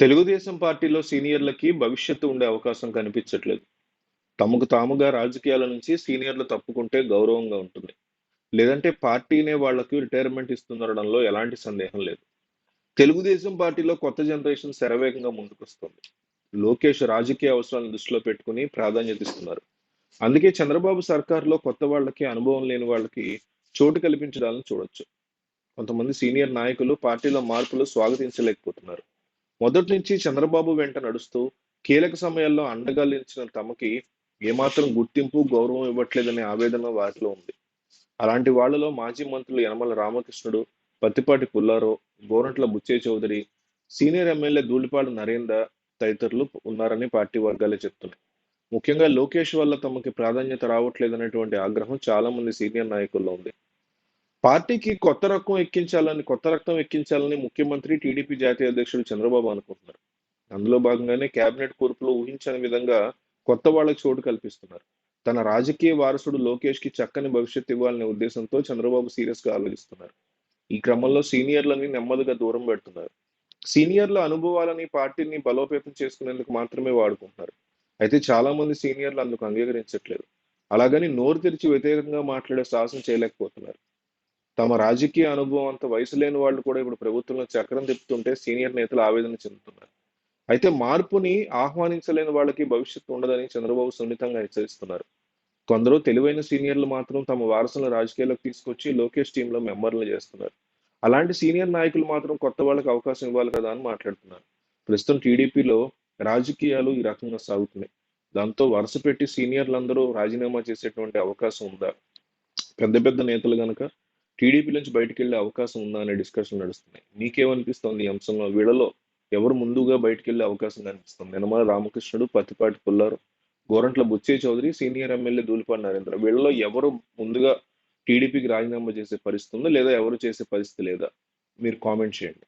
తెలుగుదేశం పార్టీలో సీనియర్లకి భవిష్యత్తు ఉండే అవకాశం కనిపించట్లేదు. తమకు తాముగా రాజకీయాల నుంచి సీనియర్లు తప్పుకుంటే గౌరవంగా ఉంటుంది. లేదంటే పార్టీనే వాళ్ళకు రిటైర్మెంట్ ఇస్తుందనడంలో ఎలాంటి సందేహం లేదు. తెలుగుదేశం పార్టీలో కొత్త జనరేషన్ శరవేగంగా ముందుకొస్తుంది లోకేష్ రాజకీయ అవసరాలను దృష్టిలో పెట్టుకుని ప్రాధాన్యత ఇస్తున్నారు. అందుకే చంద్రబాబు సర్కార్‌లో కొత్త వాళ్ళకి, అనుభవం లేని వాళ్ళకి చోటు కల్పించడాలను చూడొచ్చు. కొంతమంది సీనియర్ నాయకులు పార్టీలో మార్పులు స్వాగతించలేకపోతున్నారు. మొదటి నుంచి చంద్రబాబు వెంట నడుస్తూ కీలక సమయాల్లో అండగా నిలిచిన తమకి ఏమాత్రం గుర్తింపు, గౌరవం ఇవ్వట్లేదనే ఆవేదన వారిలో ఉంది. అలాంటి వాళ్ళలో మాజీ మంత్రులు యనమల రామకృష్ణుడు, పత్తిపాటి పుల్లారావు, గోరంట్ల బుచ్చే చౌదరి, సీనియర్ ఎమ్మెల్యే ధూళిపాడు నరేందర్ తదితరులు ఉన్నారని పార్టీ వర్గాలే చెప్తున్నాయి. ముఖ్యంగా లోకేష్ వల్ల తమకి ప్రాధాన్యత రావట్లేదనేటువంటి ఆగ్రహం చాలా మంది సీనియర్ నాయకుల్లో ఉంది. పార్టీకి కొత్త రకం ఎక్కించాలని కొత్త రక్తం ఎక్కించాలని ముఖ్యమంత్రి, టీడీపీ జాతీయ అధ్యక్షుడు చంద్రబాబు అనుకుంటున్నారు. అందులో భాగంగానే కేబినెట్ కూర్పులో ఊహించని విధంగా కొత్త వాళ్ళకి చోటు కల్పిస్తున్నారు. తన రాజకీయ వారసుడు లోకేష్‌కి చక్కని భవిష్యత్తు ఇవ్వాలనే ఉద్దేశంతో చంద్రబాబు సీరియస్గా ఆలోచిస్తున్నారు. ఈ క్రమంలో సీనియర్లని నెమ్మదిగా దూరం పెడుతున్నారు. సీనియర్ల అనుభవాలని పార్టీని బలోపేతం చేసుకునేందుకు మాత్రమే వాడుకుంటున్నారు. అయితే చాలా మంది సీనియర్లు అందుకు అంగీకరించట్లేదు. అలాగని నోరు తెరిచి వ్యతిరేకంగా మాట్లాడే సాహసం చేయలేకపోతున్నారు. తమ రాజకీయ అనుభవం అంత వయసు లేని వాళ్ళు కూడా ఇప్పుడు ప్రభుత్వంలో చక్రం తిప్పుతుంటే సీనియర్ నేతలు ఆవేదన చెందుతున్నారు. అయితే మార్పుని ఆహ్వానించలేని వాళ్ళకి భవిష్యత్తు ఉండదని చంద్రబాబు సున్నితంగా హెచ్చరిస్తున్నారు. కొందరు తెలివైన సీనియర్లు మాత్రం తమ వారసులను రాజకీయాల్లోకి తీసుకొచ్చి లోకేష్ టీంలో మెంబర్లు చేస్తున్నారు. అలాంటి సీనియర్ నాయకులు మాత్రం కొత్త వాళ్ళకి అవకాశం ఇవ్వాలి కదా అని మాట్లాడుతున్నారు. ప్రస్తుతం టీడీపీలో రాజకీయాలు ఈ రకంగా సాగుతున్నాయి. దాంతో వరుస పెట్టి సీనియర్లందరూ రాజీనామా చేసేటువంటి అవకాశం ఉందా? పెద్ద పెద్ద నేతలు కనుక టీడీపీ నుంచి బయటికెళ్ళే అవకాశం ఉందా అనే డిస్కషన్ నడుస్తున్నాయి. మీకేమనిపిస్తోంది ఈ అంశంలో? వీళ్ళలో ఎవరు ముందుగా బయటికెళ్ళే అవకాశం కనిపిస్తుంది? Yanamala Ramakrishnudu, Prathipati Pullarao Gorantla Butchaiah Chowdary, senior MLA Dhulipalla Narendra. వీళ్ళలో ఎవరు ముందుగా టీడీపీకి రాజీనామా చేసే పరిస్థితి ఉందా? లేదా ఎవరు చేసే పరిస్థితి లేదా? మీరు కామెంట్ చేయండి.